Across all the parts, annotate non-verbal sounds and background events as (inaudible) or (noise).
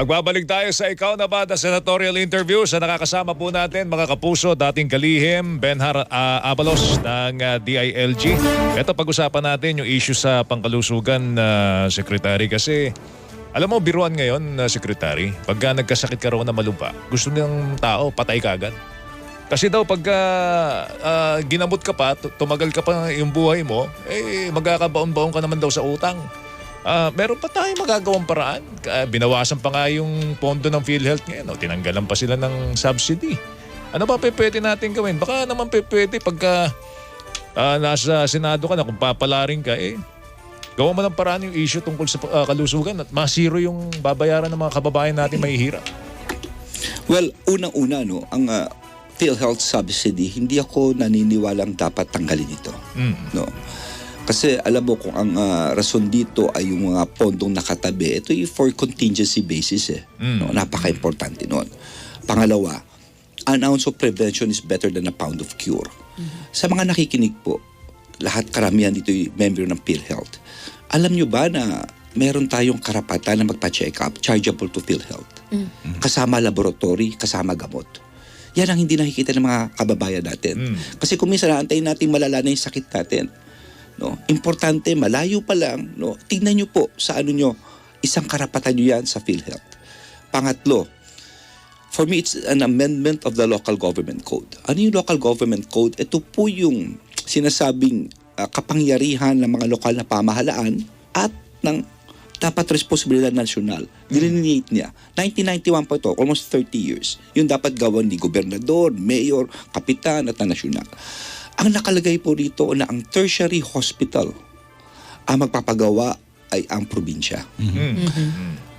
Nagbabalik tayo sa Ikaw na Ba na senatorial interview sa nakakasama po natin mga kapuso, dating kalihim, Benhar ah, Abalos ng ah, DILG. Ito pag-usapan natin yung issue sa pangkalusugan na sekretary kasi alam mo, biruan ngayon na sekretary, pagka nagkasakit ka raw na malumpa, gusto ng tao, patay ka agad. Kasi daw pagka ah, ginamot ka pa, tu- tumagal ka pa yung buhay mo, eh magkakabaon-baon ka naman daw sa utang. Ah, meron pa tayong magagawang paraan. Ka- Binawasan pa nga yung pondo ng PhilHealth ngayon. O, tinanggalan pa sila ng subsidy. Ano ba pwede natin gawin? Baka naman pwede pagka ah, nasa Senado ka na, kung papalarin ka, eh, gawa mo ng paraan yung issue tungkol sa ah, kalusugan at masiro yung babayaran ng mga kababayan natin mahihirap. Well, unang-una, no, ang ah, PhilHealth subsidy, hindi ako naniniwalang dapat tanggalin ito. Mm. No. Kasi alam mo kung ang ah, rason dito ay yung mga pondong nakatabi, ito yung for contingency basis eh. Mm. No, napaka-importante noon. Pangalawa, an ounce of prevention is better than a pound of cure. Sa mga nakikinig po, lahat karamihan dito yung member ng PhilHealth. Alam nyo ba na meron tayong karapatan na magpa-check up chargeable to PhilHealth? Kasama laboratory, kasama gamot. Yan ang hindi nakikita ng mga kababayan natin. Mm. Kasi kung minsan naantayin natin malala na yung sakit natin, no? Importante, malayo pa lang, no? Tingnan nyo po sa ano nyo, isang karapatan nyo yan sa PhilHealth. Pangatlo, for me, it's an amendment of the local government code. Ano yung local government code? Ito po yung sinasabing ah, kapangyarihan ng mga lokal na pamahalaan at ng dapat responsibilidad nasyonal. Delineate niya. 1991 pa ito, almost 30 years. Yung dapat gawan ni gobernador, mayor, kapitan at ang nasyonal. Ang nakalagay po rito na ang tertiary hospital ang magpapagawa ay ang probinsya. Mm.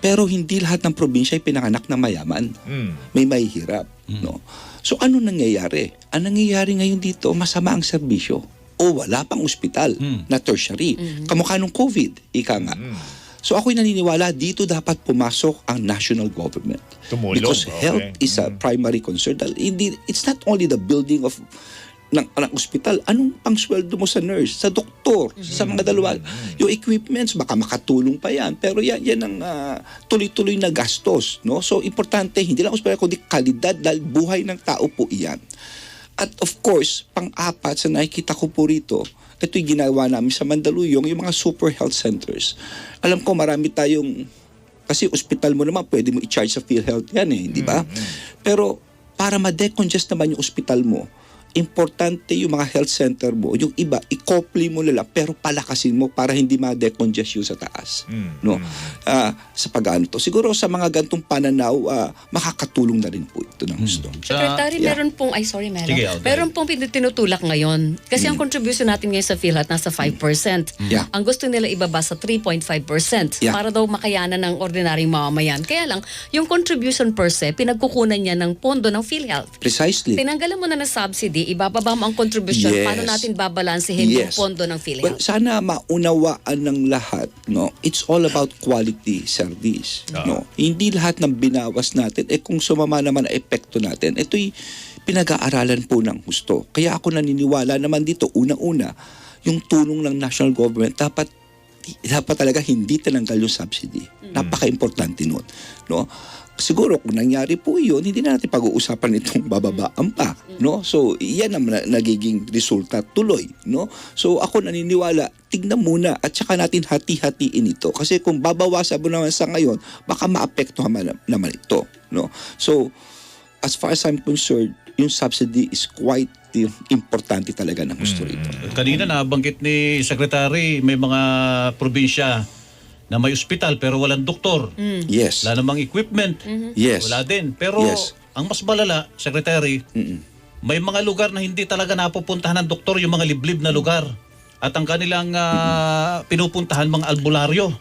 Pero hindi lahat ng probinsya ay pinanganak na mayaman. Mm. May mahihirap. No? So ano nangyayari? Ang nangyayari ngayon dito, masama ang serbisyo. O wala pang ospital na tertiary. Kamukha nung COVID, ika nga. Mm. So ako'y naniniwala dito dapat pumasok ang national government. Tumulong, Because okay. health is a Mm. primary concern. Hindi, it's not only the building of ng, ng ospital, anong pang sweldo mo sa nurse, sa doktor, sa mga dalawa, yung equipments, baka makatulong pa yan. Pero yan, yan ang ah, tuloy-tuloy na gastos. No? So, importante, hindi lang ospital, kundi kalidad dahil buhay ng tao po iyan. At of course, pang-apat sa nakikita ko po rito, ito yung ginawa namin sa Mandaluyong, yung mga super health centers. Alam ko marami tayong, kasi ospital mo naman, pwede mo i-charge sa PhilHealth yan eh, di ba? Pero para ma-decongest naman yung ospital mo, importante yung mga health center mo, yung iba, i-couple mo na lang, pero palakasin mo para hindi ma-decongest yung sa taas. Mm. No? Ah, sa pag-ano to. Siguro sa mga gantong pananaw, ah, makakatulong na rin po ito ng gusto. Secretary, Yeah. meron pong, ay sorry Mela, Sige, meron pong tinutulak ngayon. Kasi ang contribution natin ngayon sa PhilHealth nasa 5%. Yeah. Ang gusto nila ibaba sa 3.5% Yeah. para daw makayanan ng ordinaryong mamamayan. Kaya lang, yung contribution per se, pinagkukunan niya ng pondo ng PhilHealth. Precisely. Tinanggalan mo na ng subsidy, ibababa mo ang contribution, Yes. paano natin babalansehin yung Yes. pondo ng Well, PhilHealth? sana maunawaan ng lahat, no? It's all about quality service, no? Hindi lahat ng binawas natin eh kung sumama naman ang epekto natin, ito'y pinag-aaralan po ng gusto. Kaya ako naniniwala naman dito una-una yung tulong ng national government dapat dapat talaga hindi tinanggal yung subsidy. Napaka-importante nun. No? Siguro kung nangyari po yun, hindi na natin pag-uusapan itong bababaan pa. No? So, yan ang na- nagiging resulta tuloy. No? So, ako naniniwala, tignan muna at saka natin hati-hatiin ito. Kasi kung babawasan mo naman sa ngayon, baka maapektuhan man- naman ito. No? So, as far as I'm concerned, yung subsidy is quite importante talaga ng gusto rito. Kanina nabanggit ni Secretary, may mga probinsya na may ospital pero walang doktor. Yes. Wala namang equipment. Yes. Wala din. Pero Yes. ang mas malala, Secretary, Mm-mm. may mga lugar na hindi talaga napupuntahan ng doktor, yung mga liblib na lugar. At ang kanilang ah, pinupuntahan mga albularyo.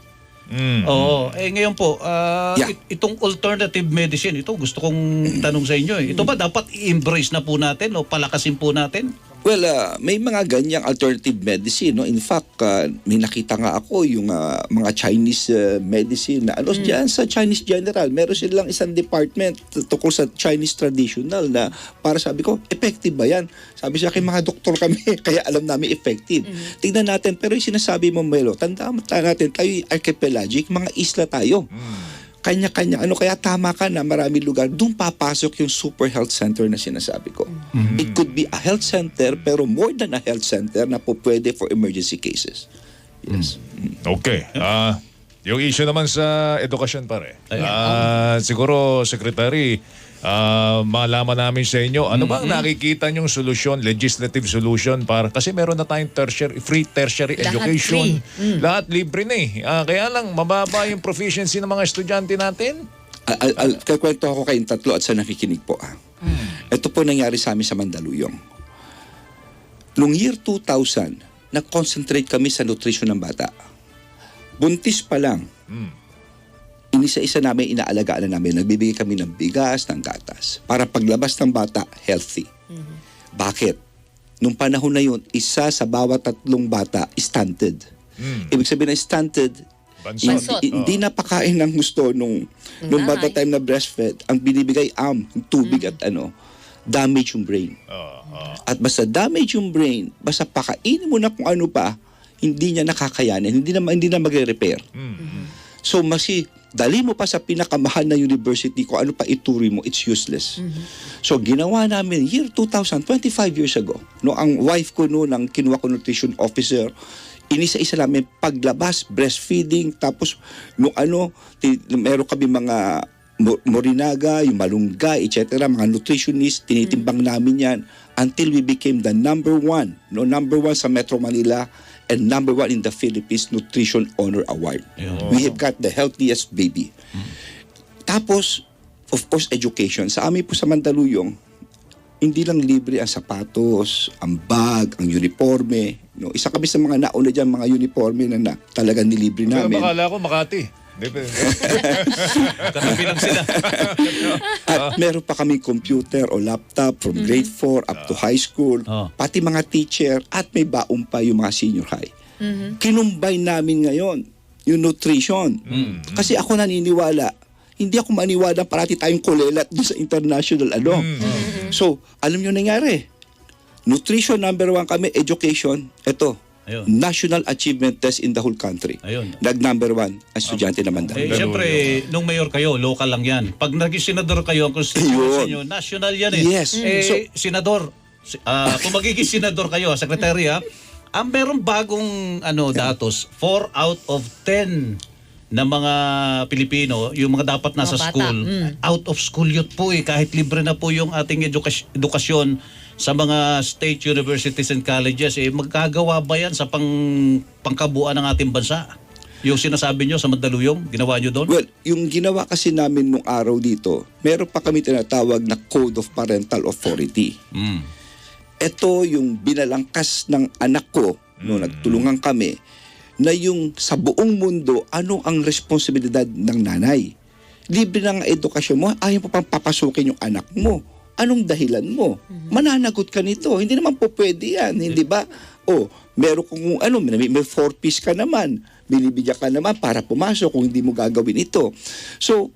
Mm. Oo. Eh ngayon po, ah, Yeah. it- itong alternative medicine, ito gusto kong tanong sa inyo eh. Ito ba dapat i-embrace na po natin o palakasin po natin? Well, ah, may mga ganyang alternative medicine. No? In fact, ah, may nakita nga ako yung ah, mga Chinese ah, medicine na ano dyan sa Chinese General. Meron silang isang department tungkol sa Chinese traditional na para sabi ko, effective ba yan? Sabi sa akin, mga doktor kami, (laughs) kaya alam namin effective. Tingnan natin, pero yung sinasabi mo, Melo, tandaan natin, tayo archipelagic, mga isla tayo. Kanya-kanya ano kaya tama ka na maraming lugar doon papasok yung super health center na sinasabi ko. It could be a health center pero more than a health center na po pwede for emergency cases. Yes. Okay. Ah, yung issue naman sa edukasyon pare. Ah, siguro secretary ah, malaman namin sa inyo ano bang nakikita nyong solusyon, legislative solution para kasi meron na tayong tertiary free tertiary Lahat education. free. Lahat libre na eh. Ah, kaya lang mababa yung proficiency ng mga estudyante natin. Al, al, kakwento ako kayong tatlo at sa nakikinig po. Ah. Ito po nangyari sa amin sa Mandaluyong. Noong year 2000, nag-concentrate kami sa nutrition ng bata. Buntis pa lang, Mm. Inisa-isa namin, inaalagaan na namin. Nagbibigay kami ng bigas, ng gatas. Para paglabas ng bata, healthy. Bakit? Nung panahon na yun, isa sa bawat tatlong bata stunted. Mm. Ibig sabihin na stunted. Bansot. hindi, hindi napakain ng gusto nung, nung bata time na breastfed. Ang binibigay am, yung tubig at ano, damage yung brain. Ah, ah. At basta damage yung brain, basta pakainin mo na kung ano pa, hindi niya nakakayanin, hindi na, hindi na magre-repair. Mm. So masi, dali mo pa sa pinakamahal na university kung ano pa ituri mo, it's useless. So ginawa namin year 2000, 25 years ago, no, ang wife ko noon, ang kinuha ko nutrition officer, inisa-isa namin paglabas, breastfeeding, tapos nung ano, meron kami mga mo- morinaga, yung malunggay, etc., mga nutritionist, tinitimbang namin yan until we became the number one, no, number one sa Metro Manila and number one in the Philippines Nutrition Honor Award. We have got the healthiest baby. Tapos, of course, education. Sa amin po sa Mandaluyong, hindi lang libre ang sapatos, ang bag, ang uniforme. No? Isa kami sa mga nauna dyan, mga uniforme na, na talagang nilibre Pero namin. bakala ko Makati. Ba? (laughs) Katabi lang sila. At meron pa kami computer o laptop from grade 4 up to high school. Oh. Pati mga teacher at may baon pa yung mga senior high. Kinumbay namin ngayon yung nutrition. Kasi ako naniniwala, hindi ako maniwala parati tayong kulelat doon sa international ano. So, alam nyo nangyari. Nutrition number one kami, education. Ito, Ayun. National Achievement Test in the whole country. Ayun. Nag number one, ang estudyante naman Eh, dahil. siyempre, nung mayor kayo, local lang yan. Pag naging senador kayo, ang constituency nyo, national yan eh. Yes. Eh, So- senador, si- ah, kung magiging senador kayo, secretary ha, ang meron bagong ano datos, 4 out of 10 na mga Pilipino, yung mga dapat nasa Mga bata, school, mm. out of school youth po eh, kahit libre na po yung ating edukas- edukasyon sa mga state universities and colleges, eh, magkagawa ba yan sa pang, pangkabuuan ng ating bansa? Yung sinasabi nyo sa Mandaluyong, ginawa nyo doon? Well, yung ginawa kasi namin nung araw dito, meron pa kami tinatawag na Code of Parental Authority. Mm. Ito yung binalangkas ng anak ko, no, nagtulungan kami, na yung sa buong mundo, ano ang responsibilidad ng nanay. Libre ng edukasyon mo, ayaw mo pang papasukin yung anak mo. Anong dahilan mo? Mananagot ka nito. Hindi naman po pwede yan, hindi ba? O, meron kung ano, may, may four piece ka naman. Binibigyan ka naman para pumasok kung hindi mo gagawin ito. So,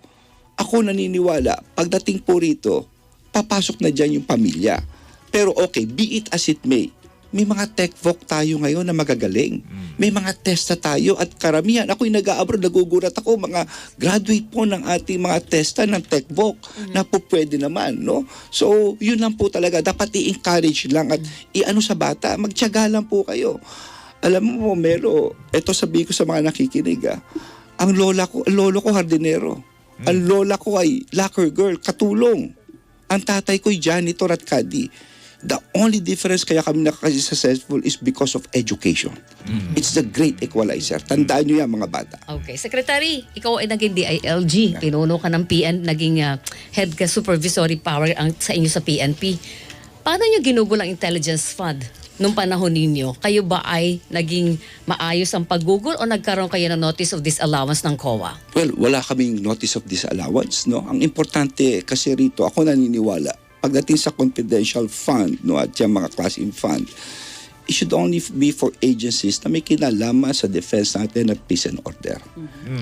ako naniniwala, pagdating po rito, papasok na dyan yung pamilya. Pero okay, be it as it may, may mga tech voc tayo ngayon na magagaling. May mga testa tayo at karamihan. Ako'y nag-abroad, nagugulat ako, mga graduate po ng ating mga testa ng tech voc na po pwede naman. No? So, yun lang po talaga. Dapat i-encourage lang at i-ano sa bata, magtiyaga lang po kayo. Alam mo, Melo, eto sabihin ko sa mga nakikinig ah, ang lola ko, ang lolo ko hardinero. Ang lola ko ay lacquer girl, katulong. Ang tatay ko ay janitor at caddy. The only difference kaya kami nakaka-successful is because of education. It's the great equalizer. Tandaan nyo yan mga bata. Okay. Secretary, ikaw ay naging DILG. Pinuno ka ng PN, naging ah, head ka supervisory power ang, sa inyo sa PNP. Paano nyo ginugol ang intelligence fund nung panahon ninyo? Kayo ba ay naging maayos ang paggugol o nagkaroon kayo ng notice of disallowance ng COA? Well, wala kaming notice of disallowance, no? Ang importante kasi rito, ako naniniwala, pagdating sa confidential fund, no, at yung mga classing fund, it should only be for agencies na may kinalaman sa defense natin at peace and order.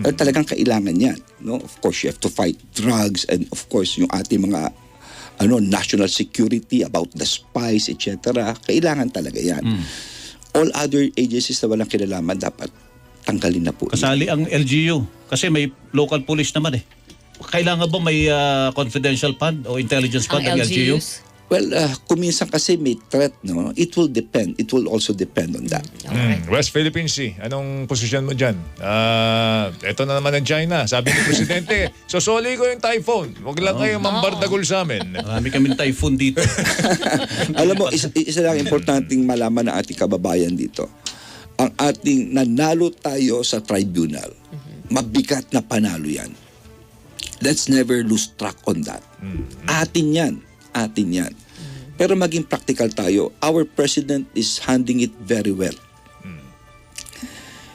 At talagang kailangan yan, no? Of course, you have to fight drugs and of course, yung ating mga ano national security about the spies etc kailangan talaga yan all other agencies na walang kinalaman dapat tanggalin na po. yun. Kasali ang LGU. Kasi may local police naman eh. Kailangan ba may ah, confidential fund o intelligence fund Ang ang LGU? LGUs. Well, uh, kuminsan kasi may threat, no? It will depend. It will also depend on that. Mm, West Philippine Sea, anong posisyon mo dyan? Ah, eto na naman ang China. Sabi ni Presidente, (laughs) sosoli ko yung typhoon. Huwag lang kayo mambardagol sa amin. (laughs) Marami kaming typhoon dito. (laughs) Alam mo, isa, isa lang importanteng malaman ng ating kababayan dito. Ang ating nanalo tayo sa tribunal. Mabigat na panalo yan. Let's never lose track on that. Atin yan. Atin yan. Pero maging practical tayo. Our president is handling it very well.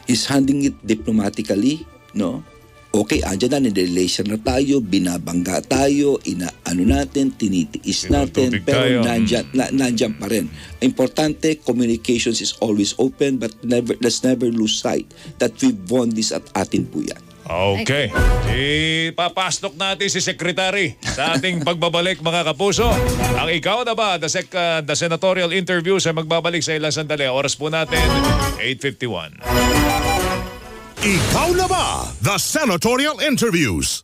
Is handling it diplomatically, no? Okay, andyan na, nilelation na tayo, binabangga tayo, ina, ano natin, tinitiis natin, pero tayo. nandyan, na, nandyan pa rin. Importante, communications is always open, but never, let's never lose sight that we've won this at atin po yan. Okay. Ipapastok natin si Secretary sa ating pagbabalik mga kapuso. Ang ikaw na ba, the, sec, uh, the senatorial interviews ay magbabalik sa ilang sandali. Oras po natin, 8.51. Ikaw na ba? The Senatorial Interviews.